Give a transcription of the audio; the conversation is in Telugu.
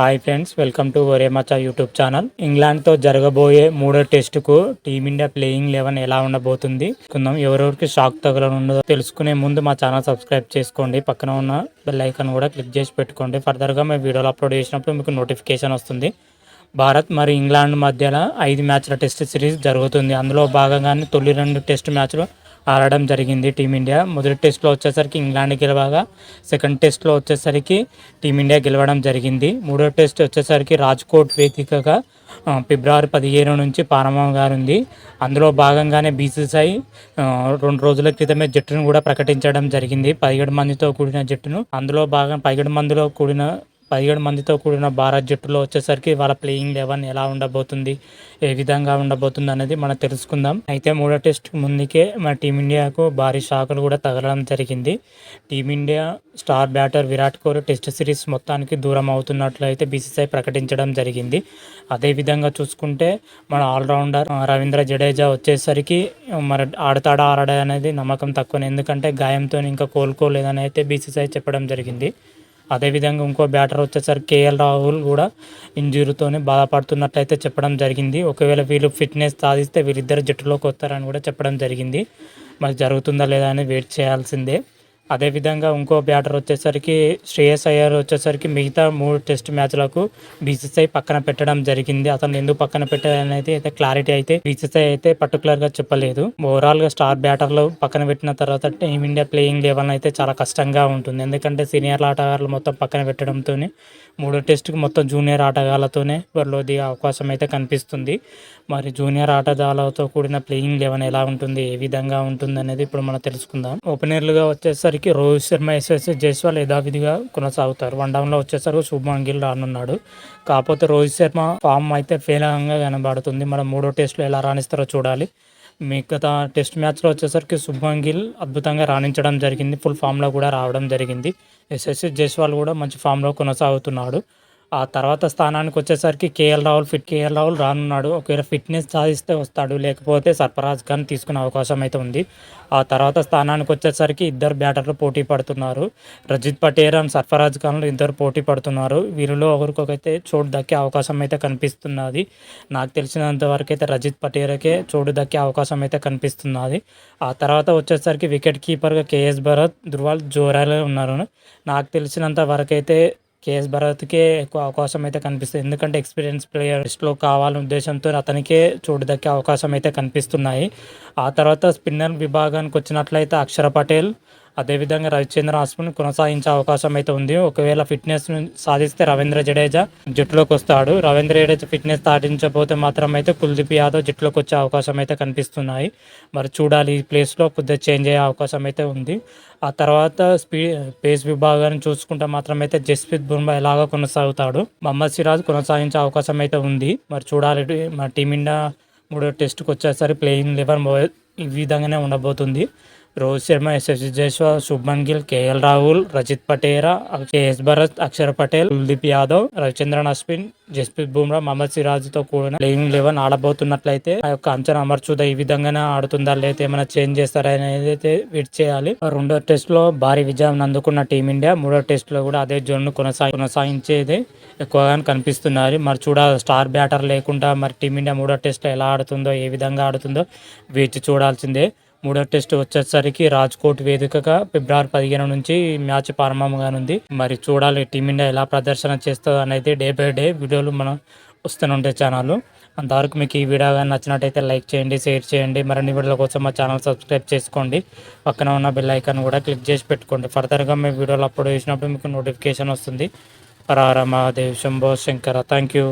Hi friends welcome to Oremacha YouTube channel ఇంగ్లాండ్తో జరగబోయే మూడో టెస్టుకు టీమిండియా ప్లేయింగ్ లెవెన్ ఎలా ఉండబోతుంది కొందాం ఎవరెవరికి షాక్ తగలనుండదో తెలుసుకునే ముందు మా ఛానల్ సబ్స్క్రైబ్ చేసుకోండి. పక్కన ఉన్న బెల్ ఐకాన్ కూడా క్లిక్ చేసి పెట్టుకోండి. ఫర్దర్గా మేము వీడియోలు అప్లోడ్ చేసినప్పుడు మీకు నోటిఫికేషన్ వస్తుంది. భారత్ మరి ఇంగ్లాండ్ మధ్యన ఐదు మ్యాచ్ల టెస్ట్ సిరీస్ జరుగుతుంది. అందులో భాగంగానే తొలి రెండు టెస్ట్ మ్యాచ్లు ఆడడం జరిగింది టీమిండియా. మొదటి టెస్ట్లో వచ్చేసరికి ఇంగ్లాండ్ గెలవగా సెకండ్ టెస్ట్లో వచ్చేసరికి టీమిండియా గెలవడం జరిగింది. మూడో టెస్ట్ వచ్చేసరికి రాజ్కోట్ వేదికగా ఫిబ్రవరి పదిహేను నుంచి ప్రారంభం ఉంది అందులో భాగంగానే బీసీసీఐ రెండు రోజుల క్రితమే జట్టును కూడా ప్రకటించడం జరిగింది. పదిహేడు మందితో కూడిన జట్టును అందులో భాగం పదిహేడు మందిలో కూడిన పదిహేడు మందితో కూడిన భారత్ జట్టులో వచ్చేసరికి వాళ్ళ ప్లేయింగ్ లెవెన్ ఎలా ఉండబోతుంది ఏ విధంగా ఉండబోతుంది అనేది మనం తెలుసుకుందాం. అయితే మూడో టెస్ట్ ముందుకే మన టీమిండియాకు భారీ షాకులు కూడా తగలడం జరిగింది. Team India star batter Virat Kohli test series మొత్తానికి దూరం అవుతున్నట్లు అయితే బీసీసీఐ ప్రకటించడం జరిగింది. అదేవిధంగా చూసుకుంటే మన ఆల్రౌండర్ రవీంద్ర జడేజా వచ్చేసరికి మరి ఆడతాడా ఆడడా అనేది నమ్మకం తక్కువ ఎందుకంటే గాయంతో ఇంకా కోలుకోలేదని అయితే బీసీసీఐ చెప్పడం జరిగింది. అదేవిధంగా ఇంకో బ్యాటర్ వచ్చేసరికి కేఎల్ రాహుల్ కూడా ఇంజురీతోనే బాధపడుతున్నట్టయితే చెప్పడం జరిగింది. ఒకవేళ వీళ్ళు ఫిట్నెస్ సాధిస్తే వీళ్ళిద్దరు జట్టులోకి వస్తారని కూడా చెప్పడం జరిగింది. మరి జరుగుతుందా లేదా అని వెయిట్ చేయాల్సిందే. అదేవిధంగా ఇంకో బ్యాటర్ వచ్చేసరికి శ్రేయస్ అయ్యర్ వచ్చేసరికి మిగతా మూడు టెస్ట్ మ్యాచ్లకు బీసీసీఐ పక్కన పెట్టడం జరిగింది. అతను ఎందుకు పక్కన పెట్టారనేది అయితే క్లారిటీ అయితే బీసీసీఐ అయితే పర్టికులర్గా చెప్పలేదు. ఓవరాల్గా స్టార్ బ్యాటర్లు పక్కన పెట్టిన తర్వాత టీమిండియా ప్లేయింగ్ లెవెల్ అయితే చాలా కష్టంగా ఉంటుంది. ఎందుకంటే సీనియర్ ఆటగాళ్ళు మొత్తం పక్కన పెట్టడంతోనే మూడో టెస్ట్కి మొత్తం జూనియర్ ఆటగాళ్ళతోనే బరిలో దిగే అవకాశం అయితే కనిపిస్తుంది. మరి జూనియర్ ఆటగాళ్ళతో కూడిన ప్లేయింగ్ లెవెన్ ఎలా ఉంటుంది ఏ విధంగా ఉంటుంది అనేది ఇప్పుడు మనం తెలుసుకుందాం. ఓపెనర్లుగా వచ్చేసరికి రోహిత్ శర్మ ఎస్ఎస్ జైస్వాల్ యథావిధిగా కొనసాగుతారు. వన్ డౌన్లో వచ్చేసరికి శుభమన్ గిల్ రానున్నాడు. కాకపోతే రోహిత్ శర్మ ఫామ్ అయితే ఫేలంగా కనబడుతుంది. మనం మూడో టెస్ట్లో ఎలా రాణిస్తారో చూడాలి. మిగతా టెస్ట్ మ్యాచ్లో వచ్చేసరికి శుభమన్ గిల్ అద్భుతంగా రాణించడం జరిగింది. ఫుల్ ఫామ్లో కూడా రావడం జరిగింది. ఎస్ఎస్ జైస్వాల్ కూడా మంచి ఫామ్లో కొనసాగుతున్నాడు. ఆ తర్వాత స్థానానికి వచ్చేసరికి KL Rahul fit KL Rahul రానున్నాడు. ఒకవేళ ఫిట్నెస్ సాధిస్తే వస్తాడు. లేకపోతే సర్ఫరాజ్ ఖాన్ తీసుకునే అవకాశం అయితే ఉంది. ఆ తర్వాత స్థానానికి వచ్చేసరికి ఇద్దరు బ్యాటర్లు పోటీ పడుతున్నారు. రజిత్ పటేర్ అండ్ సర్ఫరాజ్ ఖాన్లు ఇద్దరు పోటీ పడుతున్నారు. వీరిలో ఒకరికొకైతే చోటు దక్కే అవకాశం అయితే కనిపిస్తున్నది. నాకు తెలిసినంత వరకు అయితే రజిత్ పటేర్కే చోటు దక్కే అవకాశం అయితే కనిపిస్తున్నది. ఆ తర్వాత వచ్చేసరికి వికెట్ కీపర్గా కేఎస్ భరత్ ధృవాల్ జోరాలే ఉన్నారు. నాకు తెలిసినంత వరకు అయితే కేఎస్ భరత్కే ఎక్కువ అవకాశం అయితే కనిపిస్తుంది. ఎందుకంటే ఎక్స్పీరియన్స్ ప్లేయర్స్లో కావాలనే ఉద్దేశంతో అతనికే చోటు దక్కే అవకాశం అయితే కనిపిస్తున్నాయి. ఆ తర్వాత స్పిన్నర్ విభాగానికి వచ్చినట్లయితే అక్షర పటేల్ అదేవిధంగా రవిచంద్ర అశ్విన్ కొనసాగించే అవకాశం అయితే ఉంది. ఒకవేళ ఫిట్నెస్ సాధిస్తే రవీంద్ర జడేజా జట్టులోకి వస్తాడు. రవీంద్ర జడేజా ఫిట్నెస్ సాధించకపోతే మాత్రం అయితే కుల్దీప్ యాదవ్ జట్టులోకి వచ్చే అవకాశం అయితే కనిపిస్తున్నాయి. మరి చూడాలి ఈ ప్లేస్లో కొద్దిగా చేంజ్ అయ్యే అవకాశం అయితే ఉంది. ఆ తర్వాత స్పీడ్ పేస్ విభాగాన్ని చూసుకుంటే మాత్రం అయితే జస్ప్రీత్ బుమ్రా ఎలాగో కొనసాగుతాడు. మహమ్మద్ సిరాజ్ కొనసాగించే అవకాశం అయితే ఉంది. మరి చూడాలి మా టీమిండియా మూడో టెస్ట్కి వచ్చేసరి ప్లేయింగ్ లెవెన్ ఈ విధంగానే ఉండబోతుంది. రోహిత్ శర్మ యశస్వి జైస్వాల్ శుభ్మన్ గిల్ కేఎల్ రాహుల్ రజిత్ పటేరా కేఎస్ భరత్ అక్షర్ పటేల్ కుల్దీప్ యాదవ్ రవిచంద్రన్ అశ్విన్ జస్ప్రీత్ బుమ్రా మహమ్మద్ సిరాజ్తో కూడిన ప్లేయింగ్ లెవెన్ ఆడబోతున్నట్లయితే ఆ యొక్క అంచనా అమర్చుదా ఈ విధంగానే ఆడుతుందా లేదా ఏమైనా చేంజ్ చేస్తారా అనేది అయితే వెయిట్ చేయాలి. రెండో టెస్ట్లో భారీ విజయం అందుకున్న టీమిండియా మూడో టెస్ట్లో కూడా అదే జోన్ను కొనసాగి కొనసాగించేది ఎక్కువగా కనిపిస్తున్నారు. మరి చూడాలి స్టార్ బ్యాటర్ లేకుండా మరి టీమిండియా మూడో టెస్ట్లో ఎలా ఆడుతుందో ఏ విధంగా ఆడుతుందో. వేచి చూడాల్సిందే. మూడో టెస్ట్ వచ్చేసరికి రాజ్కోట్ వేదికగా ఫిబ్రవరి పదిహేను నుంచి మ్యాచ్ ప్రారంభంగానుంది మరి చూడాలి టీమిండియా ఎలా ప్రదర్శన చేస్తుందో అనేది డే బై డే వీడియోలు మనం వస్తూనే ఛానల్ అంతవరకు మీకు ఈ వీడియో కానీ నచ్చినట్టయితే లైక్ చేయండి షేర్ చేయండి. మరిన్ని వీడియోల కోసం మా ఛానల్ సబ్స్క్రైబ్ చేసుకోండి. పక్కన ఉన్న బెల్ ఐకాన్ కూడా క్లిక్ చేసి పెట్టుకోండి. ఫర్దర్గా మేము వీడియోలు అప్లోడ్ చేసినప్పుడు మీకు నోటిఫికేషన్ వస్తుంది. హర దేవ్ శంభో శంకర. Thank you.